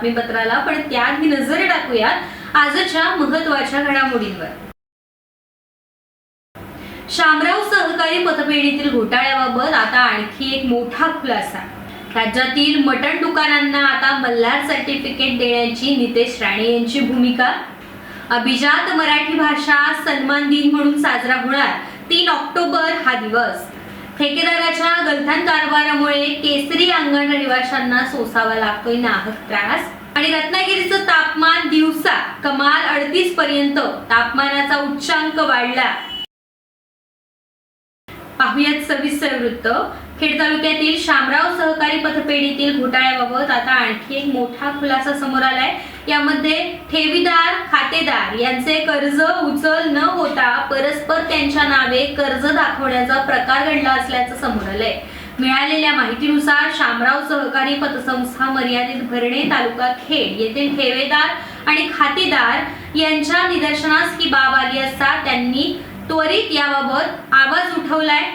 बातमीपत्राला पण त्याआधी नजर टाकूयात आजच्या महत्त्वाच्या घडामोडींवर. शामराव सहकारी पतपेढीतील घोटाळ्याबाबत आता आणखी एक मोठा खुलासा. राज्यातील मटण दुकानांना आता मल्हार सर्टिफिकेट देण्याची नितेश राणे यांची भूमिका. अभिजात मराठी भाषा सन्मान दिन म्हणून साजरा होणार. तीन ऑक्टोबर हा दिवस. ठेकेदाराच्या गलथान कारभारामुळे केसरी अंगण रहिवाशांना सोसावा लागतोय नाहक त्रास. आणि रत्नागिरीचं तापमान दिवसा कमाल अडतीस पर्यंत. तापमानाचा उच्चांक वाढला. पाहुयात सविस्तर वृत्त. खेड तालुक्यातील शामराव सहकारी पतपेढीतील घोटाळ्याबाबत आता आणखी एक मोठा खुलासा समोर आलाय. यामध्ये ठेवीदार खातेदार यांचे कर्ज उचल न होता परस्पर त्यांच्या नावे कर्ज दाखवण्याचा प्रकार घडला असल्याचं समोर आलंय. मिळालेल्या माहितीनुसार शामराव सहकारी पतसंस्था मर्यादित भरणे तालुका खेड येथील ठेवेदार आणि खातेदार यांच्या निदर्शनास ही बाब आली असता त्यांनी त्वरित याबाबत आवाज उठवलाय.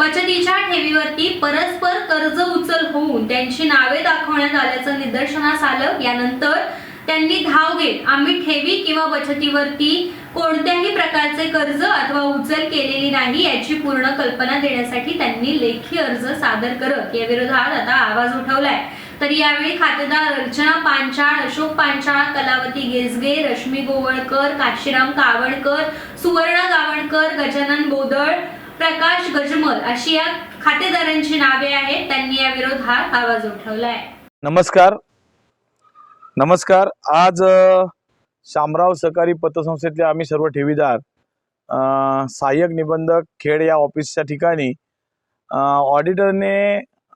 बचतीच्या ठेवीवरती परस्पर कर्ज उचल होऊन त्यांची नावे दाखवण्यात आल्याचं निदर्शनास आलं. यानंतर त्यांनी धाव घेत आम्ही ठेवी किंवा बचतीवरती कोणत्याही प्रकारचे कर्ज अथवा उचल केलेली नाही याची पूर्ण कल्पना देण्यासाठी त्यांनी लेखी अर्ज सादर करत या विरोधात आता आवाज उठवलाय. तर यावेळी खातेदार अर्चना पांचाळ अशोक पांचाळ कलावती गेसगे रश्मी गोवळकर काशीराम कावडकर सुवर्ण गावणकर गजानन बोदळ प्रकाश गजमल अशी या खातेदारांची नावे आहेत. त्यांनी या विरोधात आवाज उठवलाय नमस्कार. नमस्कार. आज अ, शामराव सहकारी पतसंस्थेतले आम्ही सर्व ठेवीदार अ, सहाय्यक निबंधक खेड या ऑफिसच्या ठिकाणी अ, ऑडिटरने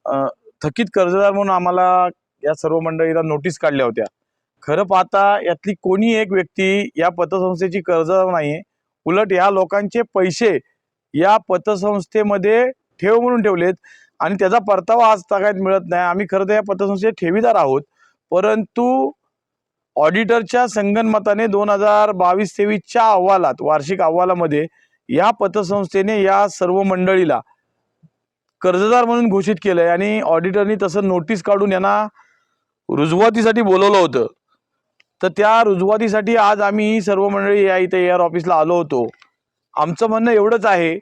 अ, थकीत कर्जदार म्हणून आम्हाला या सर्व मंडळीला नोटीस काढल्या होत्या. खरं पाहता यातली कोणी एक व्यक्ती या पतसंस्थेची कर्जदार नाही आहे उलट या लोकांचे पैसे या पतसंस्थेमध्ये ठेव म्हणून ठेवलेत आणि त्याचा परतावा आज तागायत मिळत नाही. आम्ही खरं तर या पतसंस्थेचे ठेवीदार आहोत. परंतु ऑडिटरच्या संगनमताने दोन हजार बावीस तेवीसच्या अहवालात वार्षिक अहवालामध्ये या पतसंस्थेने या सर्व मंडळीला कर्जदार म्हणून घोषित केलं आहे आणि ऑडिटरनी तसं नोटीस काढून यांना रुजवातीसाठी बोलवलं होतं. तर त्या रुजवातीसाठी आज आम्ही ही सर्व मंडळी या इथे एअर ऑफिसला आलो होतो. आमचं म्हणणं एवढंच आहे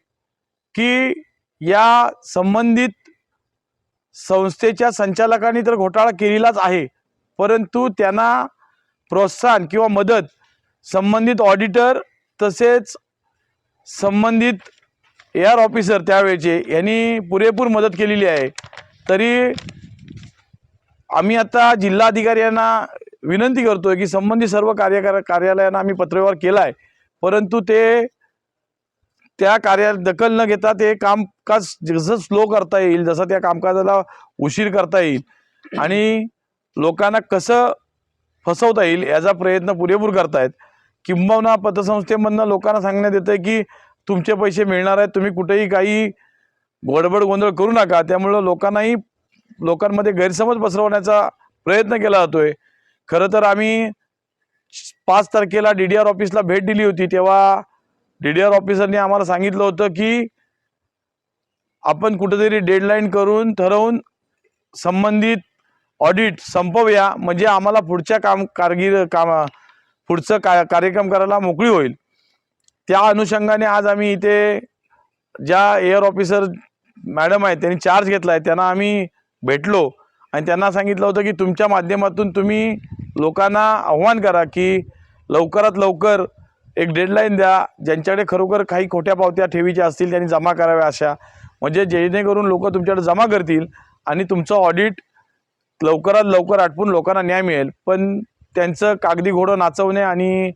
की या संबंधित संस्थेच्या संचालकांनी तर घोटाळा केलेलाच आहे. परंतु त्यांना प्रोत्साहन किंवा मदत संबंधित ऑडिटर तसेच संबंधित एअर ऑफिसर त्यावेळेचे यांनी पुरेपूर मदत केलेली आहे. तरी आम्ही आता जिल्हाधिकारी यांना विनंती करतोय की संबंधित सर्व कार्यकार कार्यालयांना आम्ही पत्रव्यवहार केला आहे परंतु ते त्या कार्या दखल न घेता ते कामकाज जसं स्लो करता येईल जसं त्या कामकाजाला उशीर करता येईल आणि लोकांना कसं फसवता येईल याचा प्रयत्न पुरेपूर करतायत. किंबहुना पतसंस्थेमधनं लोकांना सांगण्यात येतं की तुमचे पैसे मिळणार आहेत तुम्ही कुठेही काही गडबड गोंधळ करू नका. त्यामुळं लोकांनाही लोकांमध्ये गैरसमज पसरवण्याचा प्रयत्न केला जातोय. खरं तर आम्ही पाच तारखेला डी डी आर ऑफिसला भेट दिली होती तेव्हा डी डी आर ऑफिसरनी आम्हाला सांगितलं होतं की आपण कुठेतरी डेडलाईन करून ठरवून संबंधित ऑडिट संपवूया म्हणजे आम्हाला पुढच्या काम कारगिर काम पुढचं का कार्यक्रम करायला मोकळी होईल. त्या अनुषंगाने आज आम्ही इथे ज्या एअर ऑफिसर मॅडम आहेत त्यांनी चार्ज घेतला आहे त्यांना आम्ही भेटलो आणि त्यांना सांगितलं होतं की तुमच्या माध्यमातून तुम्ही लोकांना आव्हान करा की लवकरात लवकर एक डेडलाईन द्या. ज्यांच्याकडे खरोखर काही खोट्या पावत्या ठेवीच्या असतील त्यांनी जमा कराव्या अशा. म्हणजे जेणेकरून लोक तुमच्याकडे जमा करतील आणि तुमचं ऑडिट लवकरात लवकर आटपून लोकांना न्याय मिळेल. पण त्यांचं कागदी घोडं नाचवणे आणि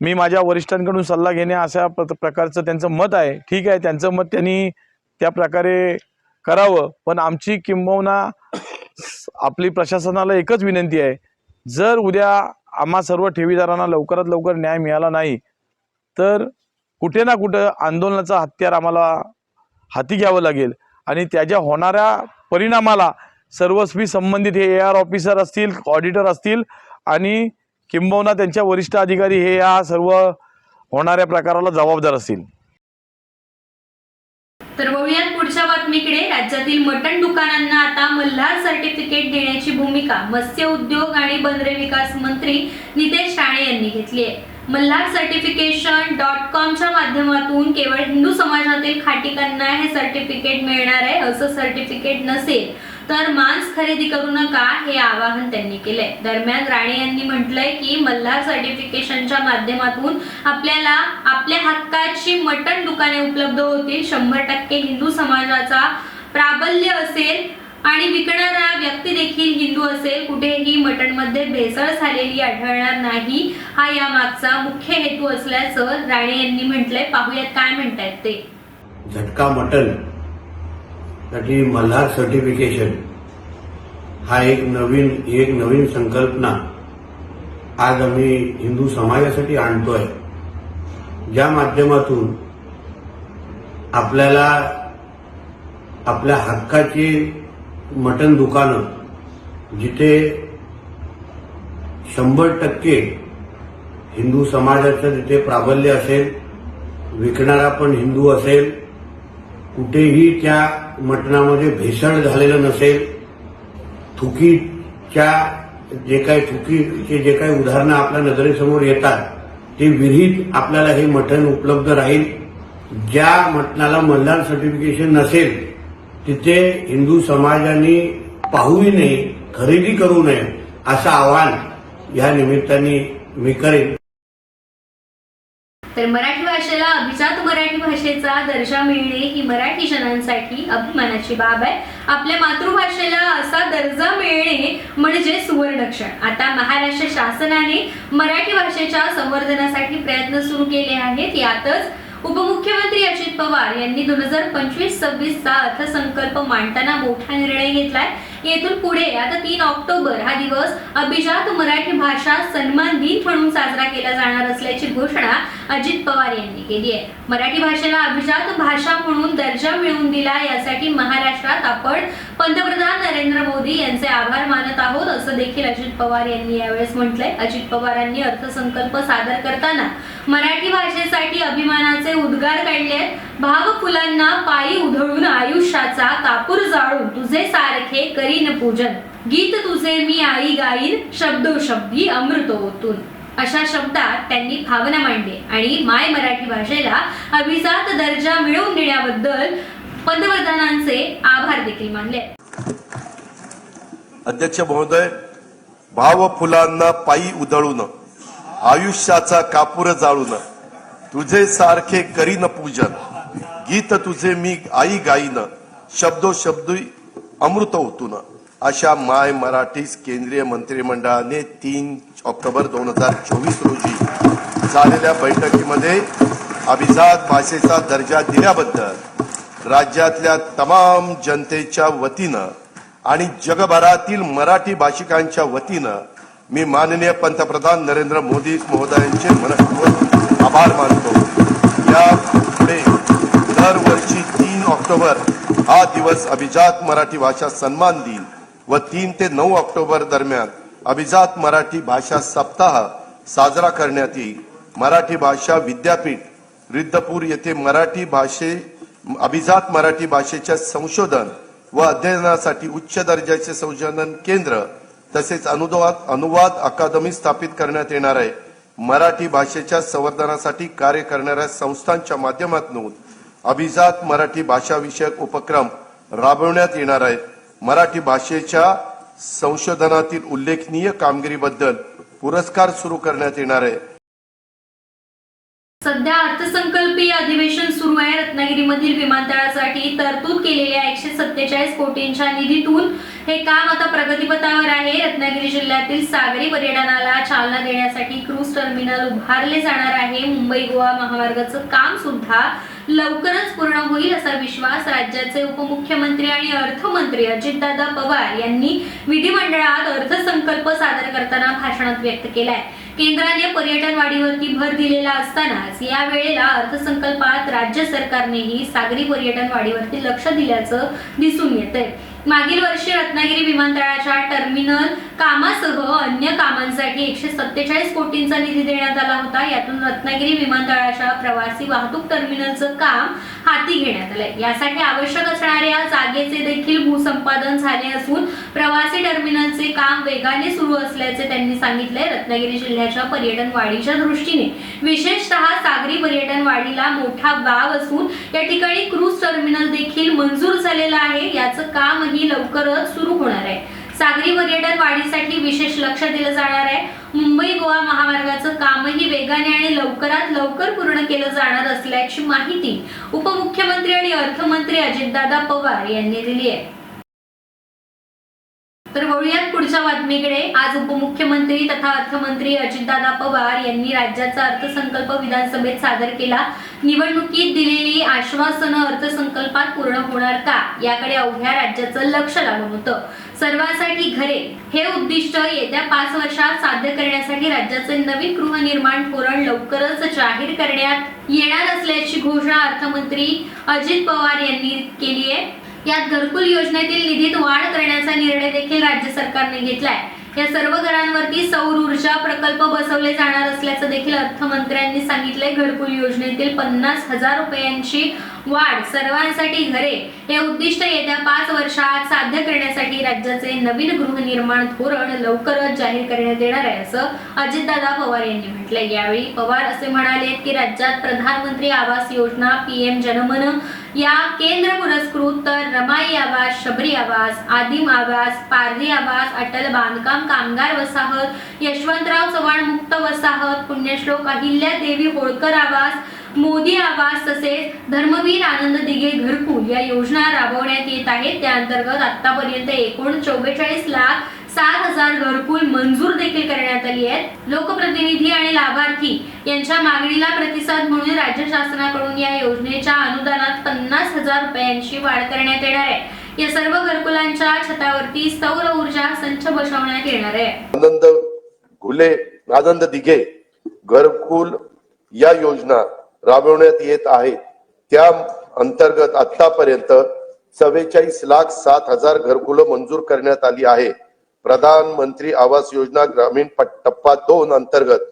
मी माझ्या वरिष्ठांकडून सल्ला घेणे अशा प्र प्रकारचं त्यांचं मत आहे. ठीक आहे त्यांचं मत त्यांनी त्या प्रकारे करावं. पण आमची किंबहुना आपली प्रशासनाला एकच विनंती आहे. जर उद्या आम्हा सर्व ठेवीदारांना लवकरात लवकर न्याय मिळाला नाही तर कुठे ना कुठं आंदोलनाचं हत्यार आम्हाला हाती घ्यावं लागेल. आणि त्याच्या होणाऱ्या परिणामाला सर्वस्वी संबंधित हे ए आर ऑफिसर असतील ऑडिटर असतील आणि किंबहुना त्यांच्या वरिष्ठ अधिकारी हे या सर्व होणाऱ्या प्रकाराला जबाबदार असतील. तर वळूयात पुढच्या बातमीकडे. राज्यातील मटण दुकानांना आता मल्हार सर्टिफिकेट देण्याची भूमिका मत्स्य उद्योग आणि बंदरे विकास मंत्री नितेश राणे यांनी घेतली आहे. मल्हार सर्टिफिकेशन डॉट कॉमच्या माध्यमातून केवळ हिंदू समाजातील खाटिकांना हे सर्टिफिकेट मिळणार आहे असं सर्टिफिकेट नसेल तर मांस खरेदी करू नका हे आवाहन त्यांनी केलंय. दरम्यान राणे यांनी म्हटलंय की मल्हार सर्टिफिकेशनच्या माध्यमातून आपल्याला आपल्या हक्काची मटण दुकाने उपलब्ध होतील. शंभर टक्के हिंदू समाजाचा प्राबल्य असेल आणि विकणारा व्यक्ती देखील हिंदू असेल. कुठेही मटणमध्ये भेसळ झालेली आढळणार नाही. हा या मागचा मुख्य हेतू असल्याचं राणे यांनी म्हटलंय. पाहूयात काय म्हणतायत ते. झटका मटण. साठी मल्हार सर्टिफिकेशन हा एक नवीन एक नवीन संकल्पना आज आम्ही हिंदू समाजासाठी आणतोय. ज्या माध्यमातून आपल्याला आपल्या हक्काची मटण दुकानं जिथे शंभर टक्के हिंदू समाजाचं तिथे प्राबल्य असेल विकणारा पण हिंदू असेल कुठेही त्या मटणामध्ये भेसळ झालेलं नसेल थुकीच्या जे काही थुकीचे जे काही उदाहरणं आपल्या नजरेसमोर येतात ते विरहित आपल्याला हे मटण उपलब्ध राहील. ज्या मटणाला मतदान सर्टिफिकेशन नसेल तिथे हिंदू समाजाने पाहूही नये खरेदी करू नये असं आवाहन या निमित्ताने मी करेन. तर मराठी भाषेला अभिजात मराठी भाषेचा दर्जा मिळणे ही मराठी जनांसाठी अभिमानाची बाब आहे. आपल्या मातृभाषेला असा दर्जा मिळणे म्हणजे सुवर्णक्षण. आता महाराष्ट्र शासनाने मराठी भाषेच्या संवर्धनासाठी प्रयत्न सुरू केले आहेत. यातच उपमुख्यमंत्री अजित पवार यांनी दोन हजार पंचवीस सव्वीसचा अर्थसंकल्प मांडताना मोठा निर्णय घेतलाय. येथून पुढे आता तीन ऑक्टोबर हा दिवस अभिजात मराठी भाषा सन्मान दिन म्हणून साजरा केला जाणार असल्याची घोषणा अजित पवार यांनी केली आहे. मराठी भाषेला अभिजात भाषा म्हणून दर्जा मिळवून दिला यासाठी महाराष्ट्रात आपण पंतप्रधान नरेंद्र मोदी यांचे आभार मानत आहोत असं देखील अजित पवार यांनी यावेळेस म्हटलंय. अजित पवारांनी अर्थसंकल्प सादर करताना मराठी भाषेसाठी अभिमानाचे उद्गार काढले आहेत भाव फुलांना पायी उधळून आयुष्याचा कापूर जाळून तुझे सारखे करीन पूजन. गीत तुझे मी आई गाईन शब्दोशब्दी अमृत ओतून अशा शब्दात त्यांनी भावना मांडली आणि माय मराठी भाषेला अभिजात दर्जा मिळवून देण्याबद्दल पंतप्रधानांचे आभार देखील मानले. अध्यक्ष महोदय भाव फुलांना पायी उधळून आयुष्याचा कापूर जाळून तुझे सारखे करीन पूजन. गीत तुझे मी आई गाईन शब्दो शब्दी अमृत होतून अशा माय मराठीस केंद्रीय मंत्रिमंडळाने तीन ऑक्टोबर दोन हजार चोवीस रोजी झालेल्या बैठकीमध्ये अभिजात भाषेचा दर्जा दिल्याबद्दल राज्यातल्या तमाम जनतेच्या वतीनं आणि जगभरातील मराठी भाषिकांच्या वतीनं मी माननीय पंतप्रधान नरेंद्र मोदी महोदयांचे मनपूर्वक आभार मानतो. या पुढे दरवर्षी तीन ऑक्टोबर हा दिवस अभिजात मराठी भाषा सन्मान दिन व तीन ते नऊ ऑक्टोबर दरम्यान अभिजात मराठी भाषा सप्ताह साजरा करण्यात येईल. मराठी भाषा विद्यापीठ रिद्धपूर येथे मराठी भाषे अभिजात मराठी भाषेच्या संशोधन व अध्ययनासाठी उच्च दर्जाचे संशोधन केंद्र तसेच अनुवाद अनुवाद अकादमी स्थापित करण्यात येणार आहे. मराठी भाषेच्या संवर्धनासाठी कार्य करणाऱ्या संस्थांच्या माध्यमातून अभिजात मराठी भाषा विषयक उपक्रम राबवण्यात येणार आहेत. मराठी भाषेच्या संशोधनातील उल्लेखनीय कामगिरीबद्दल पुरस्कार सुरू करण्यात येणार आहे. सध्या अर्थसंकल्पीय अधिवेशन सुरू आहे. रत्नागिरीमधील विमानतळासाठी तरतूद केलेल्या एकशे सत्तेचाळीस कोटींच्या निधीतून हे काम आता प्रगतीपथावर आहे. रत्नागिरी जिल्ह्यातील सागरी पर्यटनाला चालना देण्यासाठी क्रूज टर्मिनल उभारले जाणार आहे. मुंबई गोवा महामार्गाचं काम सुद्धा लवकरच पूर्ण होईल असा विश्वास राज्याचे उपमुख्यमंत्री आणि अर्थमंत्री अजितदादा पवार यांनी विधिमंडळात अर्थसंकल्प सादर करताना भाषणात व्यक्त केलाय. केंद्राने पर्यटन वाढीवरती भर दिलेला असतानाच या वेळेला अर्थसंकल्पात राज्य सरकारनेही सागरी पर्यटन वाढीवरती लक्ष दिल्याचं दिसून येतंय. मागील वर्षी रत्नागिरी विमानतळाच्या टर्मिनल कामासह अन्य कामांसाठी एकशे सत्तेचाळीस कोटींचा निधी देण्यात आला होता. यातून रत्नागिरी विमानतळाच्या प्रवासी वाहतूक टर्मिनलचं काम हाती घेण्यात आलंय. यासाठी आवश्यक असणाऱ्या जागेचे देखील भूसंपादन झाले असून प्रवासी टर्मिनलचे काम वेगाने सुरू असल्याचे त्यांनी सांगितले रत्नागिरी जिल्ह्याच्या पर्यटन वाढीच्या दृष्टीने विशेषतः सागरी पर्यटन वाढीला मोठा वाव असून या ठिकाणी क्रूज टर्मिनल देखील मंजूर झालेलं आहे. याचं कामही लवकरच सुरू होणार आहे. सागरी पर्यटन वाढीसाठी विशेष लक्ष दिलं जाणार आहे. मुंबई गोवा महामार्गाचं कामही वेगाने आणि लवकरात लवकर पूर्ण केलं जाणार असल्याची माहिती उपमुख्यमंत्री आणि अर्थमंत्री अजितदादा पवार यांनी दिली आहे. तर वळूयात पुढच्या बातमीकडे. आज उपमुख्यमंत्री तथा अर्थमंत्री अजितदादा पवार यांनी राज्याचा अर्थसंकल्प विधानसभेत सादर केला. निवडणुकीत दिलेली आश्वासनं अर्थसंकल्पात पूर्ण होणार का? याकडे अवघ्या राज्याचं लक्ष लागून होतं. सर्वांसाठी घरे. हे उद्दिष्ट येत्या पाच वर्षात साध्य करण्यासाठी राज्याचे नवीन गृहनिर्माण धोरण लवकरच जाहीर करण्यात येणार असल्याची घोषणा अर्थमंत्री अजित पवार यांनी केली आहे यात घरकुल योजनेतील निधीत वाढ करण्याचा निर्णय देखील राज्य सरकारने घेतलाय. या सर्व घरांवरती सौर ऊर्जा प्रकल्प बसवले जाणार असल्याचं देखील अर्थमंत्र्यांनी सांगितलंय. घरकुल योजनेतील पन्नास हजार रुपयांची वाढ सर्वांसाठी घरे हे उद्दिष्ट येत्या पाच वर्षात साध्य करण्यासाठी राज्याचे नवीन गृहनिर्माण धोरण लवकरच जाहीर करण्यात येणार आहे असं अजितदादा पवार यांनी म्हटलंय. यावेळी पवार असे म्हणाले की राज्यात प्रधानमंत्री आवास योजना पीएम जनमन या केंद्र पुरस्कृत तर रमाई आवास शबरी आवास आदिम आवास पारधी आवास अटल बांधकाम कामगार वसाहत यशवंतराव चव्हाण मुक्त वसाहत पुण्यश्लोक अहिल्या देवी होळकर आवास मोदी आवास तसेच धर्मवीर आनंद दिघे घरकुल या योजना राबवण्यात येत आहेत. त्या अंतर्गत आतापर्यंत एकूण चौवेचाळीस लाख सात हजार घरकुल मंजूर देखील करण्यात आली आहेत. लोकप्रतिनिधी आणि लाभार्थी यांच्या मागणीला प्रतिसाद म्हणून राज्य शासनाकडून या योजनेच्या अनुदानात पन्नास हजार रुपयांची वाढ करण्यात येणार आहे. या सर्व घरकुलांच्या छतावरती सौर ऊर्जा संच बसवण्यात येणार आहे. आनंद घुले आनंद दिघे घरकुल या योजना राबवण्यात येत आहेत. त्या अंतर्गत आतापर्यंत चव्वेचाळीस लाख सात हजार घरकुलं मंजूर करण्यात आली आहे. प्रधानमंत्री आवास योजना ग्रामीण टप्पा दोन अंतर्गत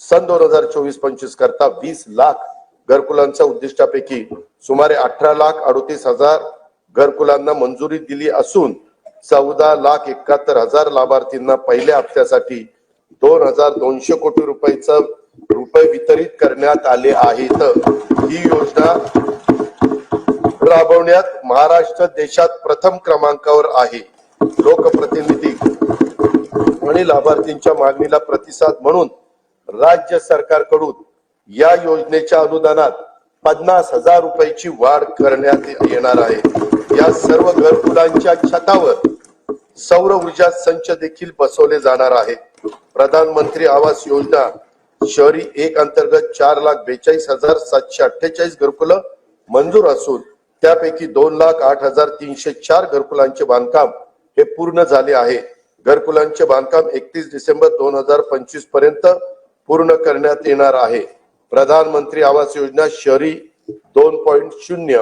सन दोन हजार चोवीस पंचवीस करता वीस लाख घरकुलांच्या उद्दिष्टापैकी सुमारे अठरा लाख अडोतीस हजार घरकुलांना मंजुरी दिली असून चौदा लाख एकाहत्तर हजार लाभार्थींना पहिल्या हप्त्यासाठी दोन हजार दोनशे कोटी रुपयाचं रुपये वितरित करण्यात आले आहेत. ही योजना राबवण्यात महाराष्ट्र देशात प्रथम क्रमांकावर आहे. लोकप्रतिनिधी आणि लाभार्थींच्या मागणीला प्रतिसाद म्हणून राज्य सरकारकडून या योजनेच्या अनुदानात पन्नास हजार रुपयाची वाढ करण्यात येणार आहे. या सर्व घरकुलांच्या छतावर सौर ऊर्जा संच देखील बसवले जाणार आहेत प्रधानमंत्री आवास योजना शहरी एक अंतर्गत चार लाख बेचाळीस हजार सातशे अठ्ठेचाळीस घरकुलं मंजूर असून त्यापैकी दोन लाख आठ हजार तीनशे चार घरकुलांचे बांधकाम हे पूर्ण झाले आहे. घरकुलांचे बांधकाम एकतीस डिसेंबर दोन हजार पंचवीसपर्यंत पूर्ण करण्यात येणार आहे. प्रधानमंत्री आवास योजना शहरी दोन पॉइंट शून्य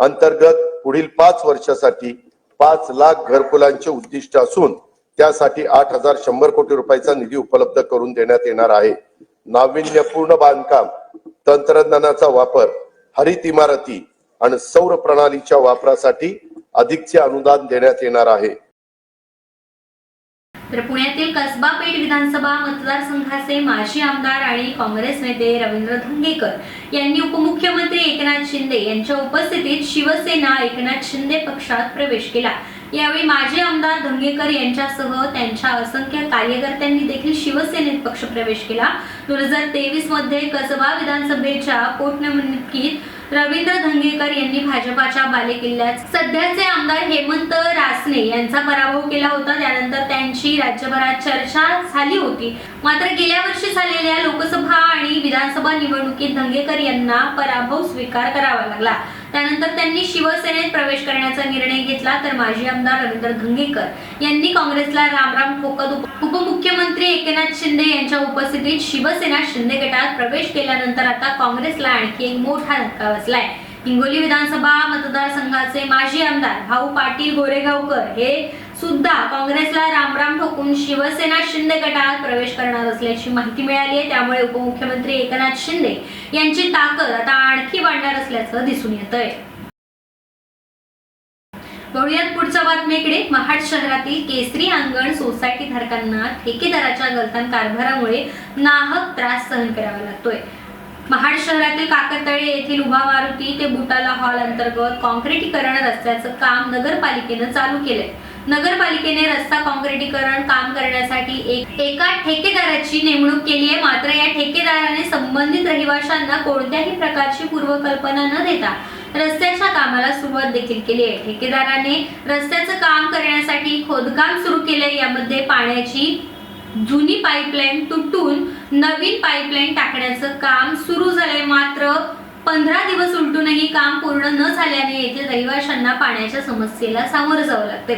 अंतर्गत पुढील पाच वर्षासाठी पाच लाख घरकुलांचे उद्दिष्ट असून त्यासाठी आठ हजार शंभर कोटी रुपयाचा निधी उपलब्ध करून देण्यात येणार आहे. नाविन्यपूर्ण बांधकाम तंत्रज्ञानाचा वापर हरित इमारती आणि सौर प्रणालीच्या वापरासाठी अधिकचे अनुदान देण्यात येणार आहे. तर पुण्यातील कसबा पेठ विधानसभा मतदारसंघाचे माजी आमदार आणि काँग्रेस नेते रवींद्र धंगेकर यांनी उपमुख्यमंत्री एकनाथ शिंदे यांच्या उपस्थितीत शिवसेना एकनाथ शिंदे पक्षात प्रवेश केला. यावेळी माजी आमदार धंगेकर यांच्यासह त्यांच्या असंख्य कार्यकर्त्यांनी देखील शिवसेनेत पक्षप्रवेश केला. दोन हजार तेवीसमध्ये कसबा विधानसभेच्या पोटनिवडणुकीत रवींद्र धंगेकर यांनी भाजपाच्या बालेकिल्ल्यात सध्याचे आमदार हेमंत रासने यांचा पराभव केला होता. त्यानंतर त्यांची राज्यभरात चर्चा झाली होती. मात्र गेल्या वर्षी झालेल्या लोकसभा आणि विधानसभा निवडणुकीत धंगेकर यांना पराभव स्वीकार करावा लागला. त्यानंतर त्यांनी शिवसेनेत प्रवेश करण्याचा निर्णय घेतला तर माजी आमदार रवींद्र धंगेकर यांनी काँग्रेसला रामराम ठोकत उप- उपमुख्यमंत्री एकनाथ शिंदे यांच्या उपस्थितीत शिवसेना शिंदे गटात प्रवेश केल्यानंतर आता काँग्रेसला आणखी एक मोठा धक्का बसलाय. हिंगोली विधानसभा मतदारसंघाचे माजी आमदार भाऊ पाटील गोरेगावकर हे सुद्धा काँग्रेसला रामराम ठोकून शिवसेना शिंदे गटात प्रवेश करणार असल्याची माहिती मिळाली आहे. त्यामुळे उपमुख्यमंत्री एकनाथ शिंदे यांची ताकद आता आणखी वाढणार असल्याचं दिसून येत आहे बघूयात पुढच्या बातमीकडे. महाड शहरातील केसरी अंगण सोसायटी धारकांना ठेकेदाराच्या गलतान कारभारामुळे नाहक त्रास सहन करावा लागतोय. महाड शहरातील काकतळे येथील उभा मारुती ते बुटाला हॉल अंतर्गत कॉन्क्रिटीकरण रस्त्याचं काम नगरपालिकेनं चालू केलंय. नगरपालिकेने रस्ता कॉन्क्रिटीकरण काम करण्यासाठी एक एका ठेकेदाराची नेमणूक केली आहे. मात्र या ठेकेदाराने संबंधित रहिवाशांना कोणत्याही प्रकारची पूर्वकल्पना न देता रस्त्याच्या कामाला सुरुवात देखील केली आहे. ठेकेदाराने रस्त्याचं काम करण्यासाठी खोदकाम सुरू केले यामध्ये पाण्याची जुनी पाईपलाईन तुटून नवीन पाईपलाईन टाकण्याचं काम सुरू झालंय. मात्र पंधरा दिवस उलटूनही काम पूर्ण न झाल्याने येथील रहिवाशांना पाण्याच्या समस्येला सामोरं जावं लागते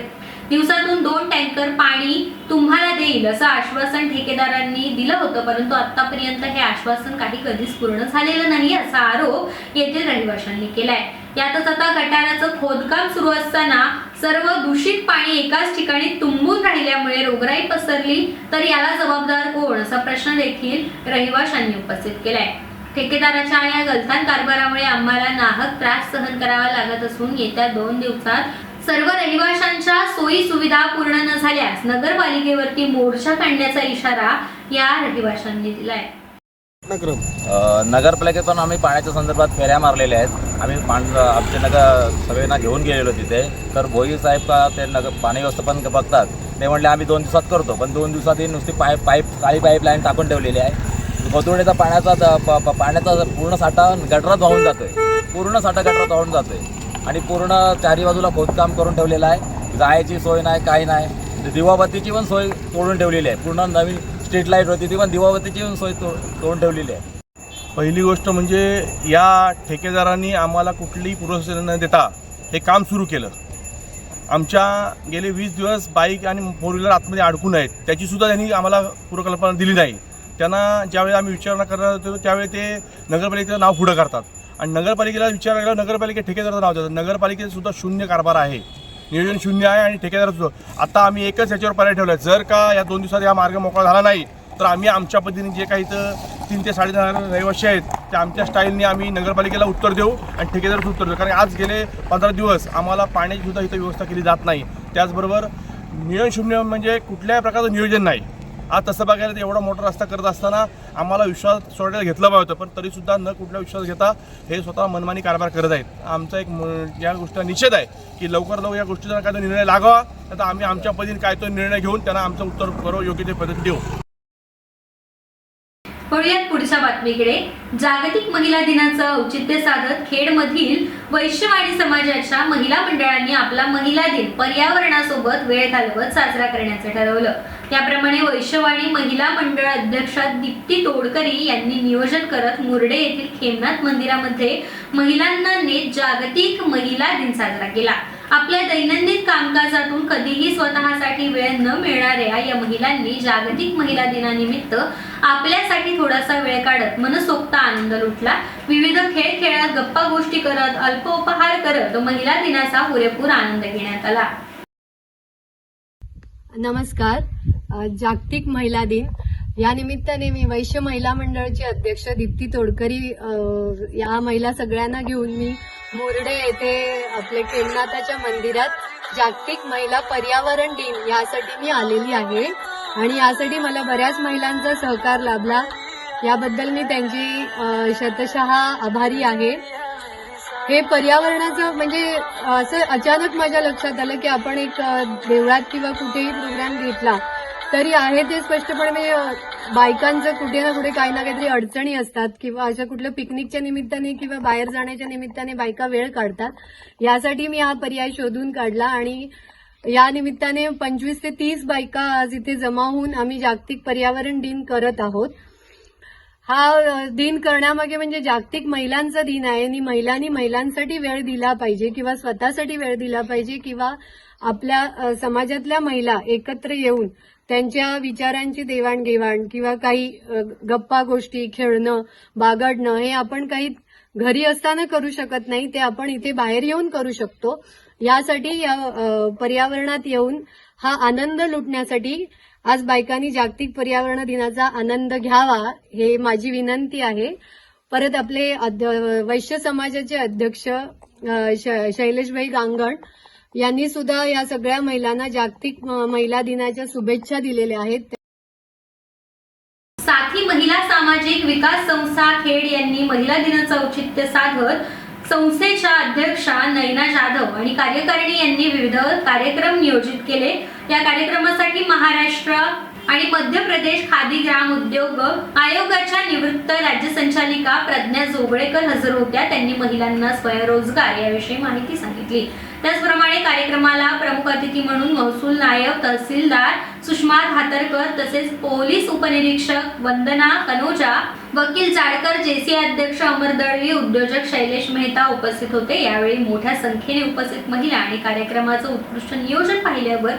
दिवसातून दोन टँकर पाणी तुम्हाला देईल असं आश्वासन ठेकेदारांनी दिलं होतं. परंतु आतापर्यंत हे आश्वासन काही कधीच पूर्ण झालेलं नाही असा आरोप येथील रहिवाशांनी केलाय. यातच आता गटाराचं खोदकाम सुरू असताना सर्व दूषित पाणी एकाच ठिकाणी तुंबून राहिल्यामुळे रोगराई पसरली तर याला जबाबदार कोण असा प्रश्न देखील रहिवाशांनी उपस्थित केलाय. ठेकेदाराच्या या गलथान कारभारामुळे आम्हाला नाहक त्रास सहन करावा लागत असून येत्या दोन दिवसात सर्व रहिवाशांच्या सोयी सुविधा पूर्ण न झाल्यास नगरपालिकेवरती मोर्चा काढण्याचा इशारा या रहिवाशांनी दिलाय. नगरपालिकेतून आम्ही पाण्याच्या संदर्भात फेऱ्या मारलेल्या आहेत. आम्ही पाण आमचे नगर सगळ्यांना घेऊन गेलेलो तिथे. तर भोई साहेब का ते नगर पाणी व्यवस्थापन बघतात. ते म्हणले आम्ही दोन दिवसात करतो. पण दोन दिवसात ही नुसती पाईप पाईप काळी पाईपलाईन टाकून ठेवलेली आहे. गोतवडीचा पाण्याचा पाण्याचा पूर्ण साठा गटरात वाहून जातोय. पूर्ण साठा गटरात वाहून जातोय. आणि पूर्ण चारी बाजूला खोदकाम करून ठेवलेलं आहे. जायची सोय नाही काही नाही. म्हणजे दिवाबत्तीची पण सोय तोडून ठेवलेली आहे. पूर्ण नवीन स्ट्रीट लाइट होती ती पण दिवाबत्तीची पण सोय तो तोडून ठेवलेली आहे. पहिली गोष्ट म्हणजे या ठेकेदारांनी आम्हाला कुठलीही पूर्वसूचना न देता हे काम सुरू केलं. आमच्या गेले वीस दिवस बाईक आणि फोर व्हीलर आतमध्ये अडकून आहेत. त्याचीसुद्धा त्यांनी आम्हाला पूर्वकल्पना दिली नाही. त्यांना ज्यावेळी आम्ही विचारणा करणार होतो त्यावेळी ते नगरपालिकेचं नाव पुढं करतात. आणि नगरपालिकेला विचार केला नगरपालिका ठेकेदाराचं नाव देतात नगरपालिकेचं सुद्धा शून्य कारभार आहे. नियोजन शून्य आहे आणि ठेकेदार सुद्धा. आता आम्ही एकच याच्यावर पर्याय ठेवला आहे जर का या दोन दिवसात या मार्ग मोकळा झाला नाही तर आम्ही आमच्या पद्धतीने जे काही इथं तीन ते साडेदहा रहिवासी आहेत ते आमच्या स्टाईलने आम्ही नगरपालिकेला उत्तर देऊ आणि ठेकेदाराचं उत्तर देऊ. कारण आज गेले पंधरा दिवस आम्हाला पाण्याची सुद्धा इथं व्यवस्था केली जात नाही. त्याचबरोबर नियोजन शून्य म्हणजे कुठल्याही प्रकारचं नियोजन नाही. आज तसं बघायला तर एवढा मोठा रस्ता करत असताना आम्हाला विश्वास सोडायला घेतलं पाहिजे होतं. पण तरीसुद्धा न कुठला विश्वास घेता हे स्वतः मनमानी कारभार करत आहेत. आमचा एक या गोष्टीला निषेध आहे की लवकर लवकर या गोष्टीचा काय तो निर्णय लागावा तर आम्ही आमच्या पद्धतीने काय तो निर्णय घेऊन त्यांना आमचं उत्तर बरोबर योग्य ते पद्धती देऊ. वळूयात पुढच्या बातमीकडे. जागतिक महिला दिनाचं औचित्य साधत खेडमधील वैश्यवाणी समाजाच्या महिला मंडळांनी आपला महिला दिन पर्यावरणासोबत वेळ घालवत साजरा करण्याचं ठरवलं. त्याप्रमाणे वैश्यवाणी महिला मंडळ अध्यक्षा दीप्ती तोडकरी यांनी नियोजन करत मुर्डे येथील खेमनाथ मंदिरामध्ये महिलांना ने जागतिक महिला दिन साजरा केला. आपल्या दैनंदिन कामकाजातून कधीही स्वतःसाठी वेळ न मिळणाऱ्या या महिलांनी जागतिक महिला दिनानिमित्त आपल्यासाठी थोडासा वेळ काढत मनसोक्त आनंद लुटला. विविध खेळ खेळत गप्पा गोष्टी करत अल्प उपहार करत महिला दिनाचा पुरेपूर आनंद घेण्यात आला. नमस्कार. जागतिक महिला दिन. या निमित्ताने मी वैश्य महिला मंडळाची अध्यक्ष दीप्ती तोडकरी या महिला सगळ्यांना घेऊन मी मोरडे येथे आपले केमनाथाच्या मंदिरात जागतिक महिला पर्यावरण दिन यासाठी मी आलेली आहे. आणि यासाठी मला बऱ्याच महिलांचा सहकार लाभला. याबद्दल मी त्यांची शतशः आभारी आहे. हे पर्यावरणाचं म्हणजे असं अचानक माझ्या लक्षात आलं की आपण एक देवळात किंवा कुठेही प्रोग्राम घेतला तरी आहे ते स्पष्टपणे म्हणजे, बायकांचं कुठे ना कुठे काही ना काहीतरी अडचणी असतात किंवा अशा कुठल्या पिकनिकच्या निमित्ताने किंवा बाहेर जाण्याच्या निमित्ताने बायका वेळ काढतात. यासाठी मी हा पर्याय शोधून काढला आणि या निमित्ताने पंचवीस ते तीस बायका आज इथे जमा होऊन आम्ही जागतिक पर्यावरण दिन करत आहोत. हा दिन करण्यामागे म्हणजे जागतिक महिलांचा दिन आहे आणि महिलांनी महिलांसाठी वेळ दिला पाहिजे किंवा स्वतःसाठी वेळ दिला पाहिजे किंवा आपल्या समाजातल्या महिला एकत्र येऊन त्यांच्या विचारांची देवाणघेवाण किंवा काही गप्पा गोष्टी खेळणं बागडणं हे आपण काही घरी असताना करू शकत नाही ते आपण इथे बाहेर येऊन करू शकतो. यासाठी या पर्यावरणात येऊन हा आनंद लुटण्यासाठी आज बायकांनी जागतिक पर्यावरण दिनाचा आनंद घ्यावा हे माझी विनंती आहे. परत आपले वैश्य समाजाचे अध्यक्ष श- शैलेशभाई गांगण यांनी सुद्धा या सगळ्या महिलांना जागतिक महिला दिनाच्या शुभेच्छा दिलेल्या आहेत. साथी महिला सामाजिक विकास संस्था खेड यांनी महिला दिनाचं औचित्य साधत संस्थेच्या अध्यक्षा नैना जाधव आणि कार्यकारिणी यांनी विविध कार्यक्रम नियोजित केले. या कार्यक्रमासाठी महाराष्ट्र आणि मध्य प्रदेश खादी ग्राम उद्योग आयोगाच्या निवृत्त राज्य संचालिका प्रज्ञा जोगळेकर हजर होत्या. त्यांनी महिलांना स्वयंरोजगार याविषयी माहिती सांगितली. त्याचप्रमाणे कार्यक्रमाला प्रमुख अतिथी म्हणून महसूल नायब तहसीलदार सुषमा धातरकर तसेच पोलीस उपनिरीक्षक वंदना कनोजा वकील जाडकर जेसी अध्यक्ष अमर दळवी उद्योजक शैलेश मेहता उपस्थित होते. यावेळी मोठ्या संख्येने उपस्थित महिला आणि कार्यक्रमाचं उत्कृष्ट नियोजन पाहिल्यावर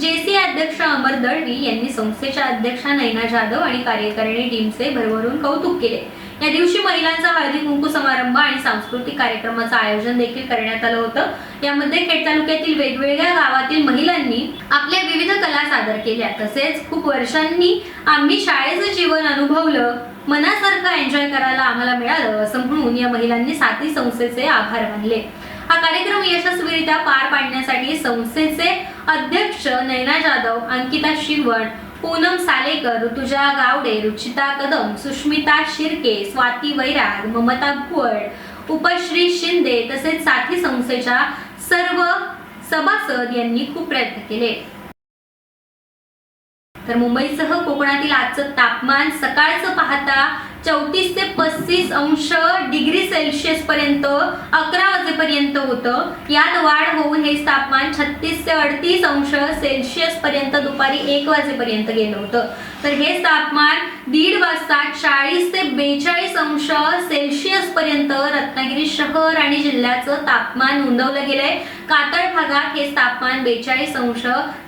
जेसी अध्यक्ष अमर दळवी यांनी संस्थेच्या अध्यक्षा नैना जाधव आणि कार्यकारिणी टीमचे भरभरून कौतुक केले. या दिवशी महिलांचा हळदी कुंकू समारंभ आणि सांस्कृतिक कार्यक्रमाचं आयोजन देखील करण्यात आलं होतं. यामध्ये खेड तालुक्यातील वेगवेगळ्या गावातील महिलांनी आपल्या विविध कला सादर केल्या. तसेच खूप वर्षांनी आम्ही शाळेचं जीवन अनुभवलं मनासारखं एन्जॉय करायला आम्हाला मिळालं असं म्हणून या महिलांनी साथी संस्थेचे आभार मानले. हा कार्यक्रम यशस्वीरित्या पार पाडण्यासाठी संस्थेचे अध्यक्ष नैना जाधव अंकिता शिवण पूनम सालेकर ऋतुजा गावडे रुचिता कदम सुष्मिता शिर्के स्वाती वैराग ममता भुवड उपश्री शिंदे तसेच साथी संस्थेच्या सर्व सभासद यांनी खूप प्रयत्न केले. तर मुंबईसह कोकणातील आजचं तापमान सकाळचं पाहता चौतीस ते पस्तीस अंश डिग्री सेल्सिअस पर्यंत अकरा वाजेपर्यंत होतं. यात वाढ होऊन हे तापमान छत्तीस ते अडतीस अंश सेल्सिअस पर्यंत दुपारी एक वाजेपर्यंत गेलं होतं. तर हे तापमान दीड वाजता चाळीस ते बेचाळीस अंश सेल्सिअस पर्यंत रत्नागिरी शहर आणि जिल्ह्याचं तापमान नोंदवलं गेलंय. कातळ भागात हे तापमान बेचाळीस अंश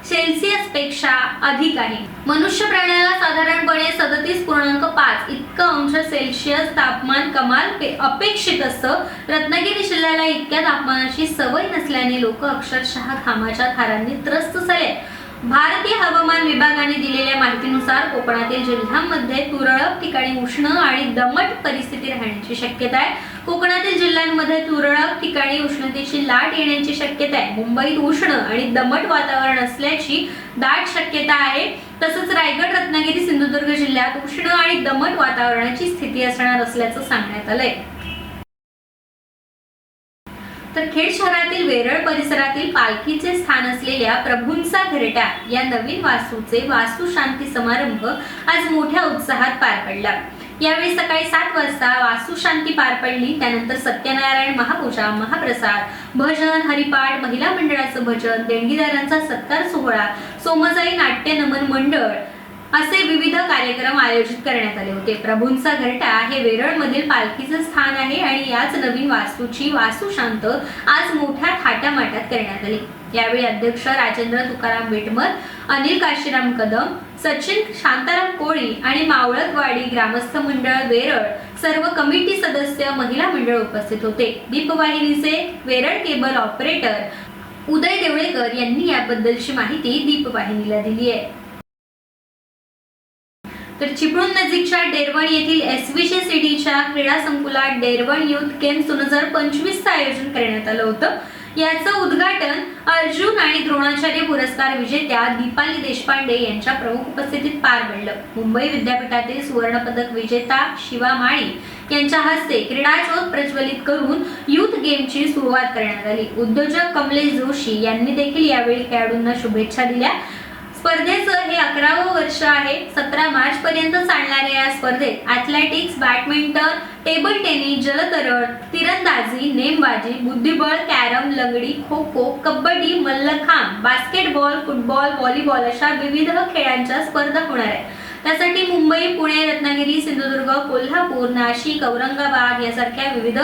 सेल्सिअसपेक्षा अधिक आहे. मनुष्य प्राण्याला साधारणपणे सदतीस पूर्णांक पाच इतकं अंश सेल्सिअस तापमान कमाल पे- अपेक्षित असतं. रत्नागिरी जिल्ह्याला इतक्या तापमानाची सवय नसल्याने लोक अक्षरशः घामाच्या थारांनी त्रस्त झाले. भारतीय हवामान विभागाने दिलेल्या माहितीनुसार कोकणातील जिल्ह्यांमध्ये तुरळक ठिकाणी उष्ण आणि दमट परिस्थिती राहण्याची शक्यता आहे. कोकणातील जिल्ह्यांमध्ये तुरळक ठिकाणी उष्णतेची लाट येण्याची शक्यता आहे. मुंबईत उष्ण आणि दमट वातावरण असल्याची दाट शक्यता आहे. तसंच रायगड रत्नागिरी सिंधुदुर्ग जिल्ह्यात उष्ण आणि दमट वातावरणाची स्थिती असणार असल्याचं सांगण्यात आलंय. तर खेड शहरातील वेरळ परिसरातील पालखीचे स्थान असलेल्या प्रभूंचा घरटा या नवीन वास्तूचे वास्तू शांती समारंभ आज मोठ्या उत्साहात पार पडला. यावेळी सकाळी सात वाजता वास्तुशांती पार पडली त्यानंतर सत्यनारायण महापूजा महाप्रसाद भजन हरिपाठ महिला मंडळाचं भजन देणगीदारांचा सत्कार सोहळा सोमजाई नाट्य नमन मंडळ असे विविध कार्यक्रम आयोजित करण्यात आले होते. प्रभूंचा घरटा हे वेरळमधील पालखीचं स्थान आहे आणि याच नवीन वास्तूची वास्तुशांत आज मोठ्या थाटामाटात करण्यात आली. यावेळी अध्यक्ष राजेंद्र तुकाराम विटमर अनिल काशीराम कदम सचिन शांताराम कोळी आणि मावळतवाडी ग्रामस्थ मंडळ वेरळ सर्व कमिटी सदस्य महिला मंडळ उपस्थित होते. दीपवाहिनीचे वेरळ केबल ऑपरेटर उदय देवळेकर यांनी याबद्दलची माहिती दीपवाहिनीला दिली आहे. तर चिपळूण नजीकच्या डेरवण येथील एसवीचे सिटीच्या क्रीडा संकुलात डेरवण युथ गेम्स दोन हजार पंचवीसचं आयोजन करण्यात आलं होतं. याचं उद्घाटन अर्जुन आणि द्रोणाचार्य पुरस्कार विजेत्या दीपाली देशपांडे यांच्या प्रमुख उपस्थितीत पार पडलं. मुंबई विद्यापीठातील सुवर्णपदक विजेता शिवा माळी यांच्या हस्ते क्रीडा ज्योत प्रज्वलित करून युथ गेमची सुरुवात करण्यात आली. उद्योजक कमलेश जोशी यांनी देखील यावेळी खेळाडूंना शुभेच्छा दिल्या. स्पर्धेत अकरावं वर्ष आहे. सतरा मार्च पर्यंत चालणाऱ्या या स्पर्धेत ॲथलेटिक्स बॅडमिंटन टेबल टेनिस जलतरण तिरंदाजी नेमबाजी बुद्धिबळ कॅरम लंगडी kho kho kabaddi mallakhamb basketball football volleyball अशा विविध खेळांच्या स्पर्धा होणार आहेत. त्यासाठी मुंबई पुणे रत्नागिरी सिंधुदुर्ग कोल्हापूर नाशिक औरंगाबाद यासारख्या विविध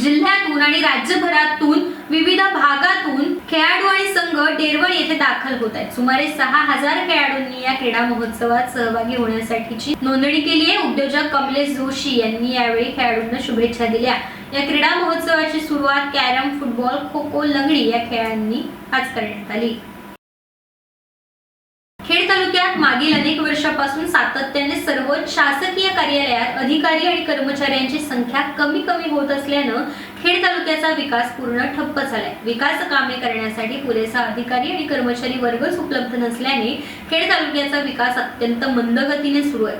जिल्ह्यातून आणि राज्यभरातून विविध भागातून खेळाडू आणि संघ डेरवण येथे दाखल होत आहेत. सुमारे सहा हजार खेळाडूंनी या क्रीडा महोत्सवात सहभागी होण्यासाठीची नोंदणी केली आहे. उद्योजक कमलेश जोशी यांनी यावेळी खेळाडूंना शुभेच्छा दिल्या. या क्रीडा महोत्सवाची सुरुवात कॅरम फुटबॉल खो खो लंगडी या खेळांनी आज करण्यात आली. खेड तालुक्यात मागील अनेक वर्षापासून सातत्याने सर्वच शासकीय कार्यालयात अधिकारी आणि कर्मचाऱ्यांची संख्या कमी कमी होत असल्यानं खेड तालुक्याचा विकास पूर्ण ठप्प झालाय. विकास कामे करण्यासाठी पुरेसा अधिकारी आणि कर्मचारी वर्गच उपलब्ध नसल्याने खेड तालुक्याचा विकास अत्यंत मंद गतीने सुरू आहे.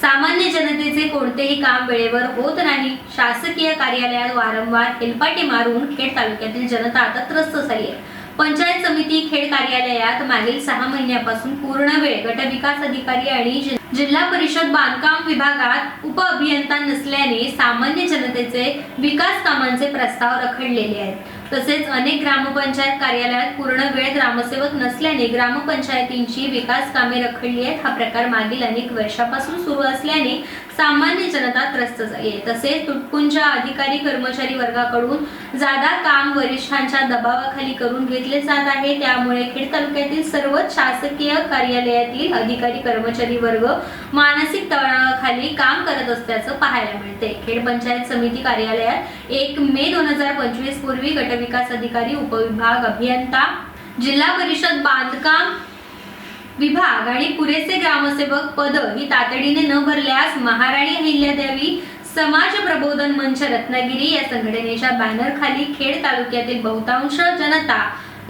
सामान्य जनतेचे कोणतेही काम वेळेवर होत नाही. शासकीय कार्यालयात वारंवार हेलपाटे मारून खेड तालुक्यातील जनता आता त्रस्त झाली आहे. पंचायत समिती खेड कार्यालयात मागील सहा महिन्यापासून पूर्ण वेळ गटविकास अधिकारी आणि जिल्हा परिषद बांधकाम विभागात उप अभियंता नसल्याने सामान्य जनतेचे विकास कामांचे प्रस्ताव रखडलेले आहेत. तसेच अनेक ग्रामपंचायत कार्यालयात पूर्ण वेळ ग्रामसेवक नसल्याने ग्रामपंचायतींची विकास कामे रखडली आहेत. हा प्रकार मागील अनेक वर्षापासून सुरू असल्याने सामान्य जनता त्रस्त झाली आहे. तसेच तुटपुंजा अधिकारी कर्मचारी वर्गाकडून जादा काम वरिष्ठांच्या दबावाखाली करून घेतले जात आहे. त्यामुळे खेड तालुक्यातील सर्वच शासकीय कार्यालयातील अधिकारी कर्मचारी वर्ग मानसिक तणावाखाली काम करत असल्याचं पाहायला मिळते. खेड पंचायत समिती कार्यालयात एक मे दोन हजार पंचवीस पूर्वी गटविकास अधिकारी उपविभाग अभियंता जिल्हा परिषद बांधकाम विभाग आणि पुरेसे ग्रामसेवक पद ही तातडीने न भरल्यास महाराणी अहिल्यादेवी समाज प्रबोधन मंच रत्नागिरी या संघटनेच्या बॅनर खाली खेड तालुक्यातील बहुतांश जनता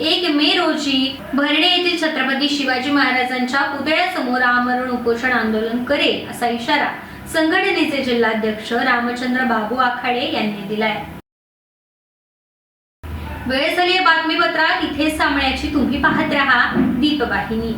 एक मे रोजी भरणे येथील छत्रपती शिवाजी महाराजांच्या पुतळ्यासमोर आमरण उपोषण आंदोलन करेल असा इशारा संघटनेचे जिल्हाध्यक्ष रामचंद्र बाबू आखाडे यांनी दिलाय. वेळ झाली बातमीपत्रात इथेच सांभाळ्याची तुम्ही पाहत राहा दीपवाहिनी.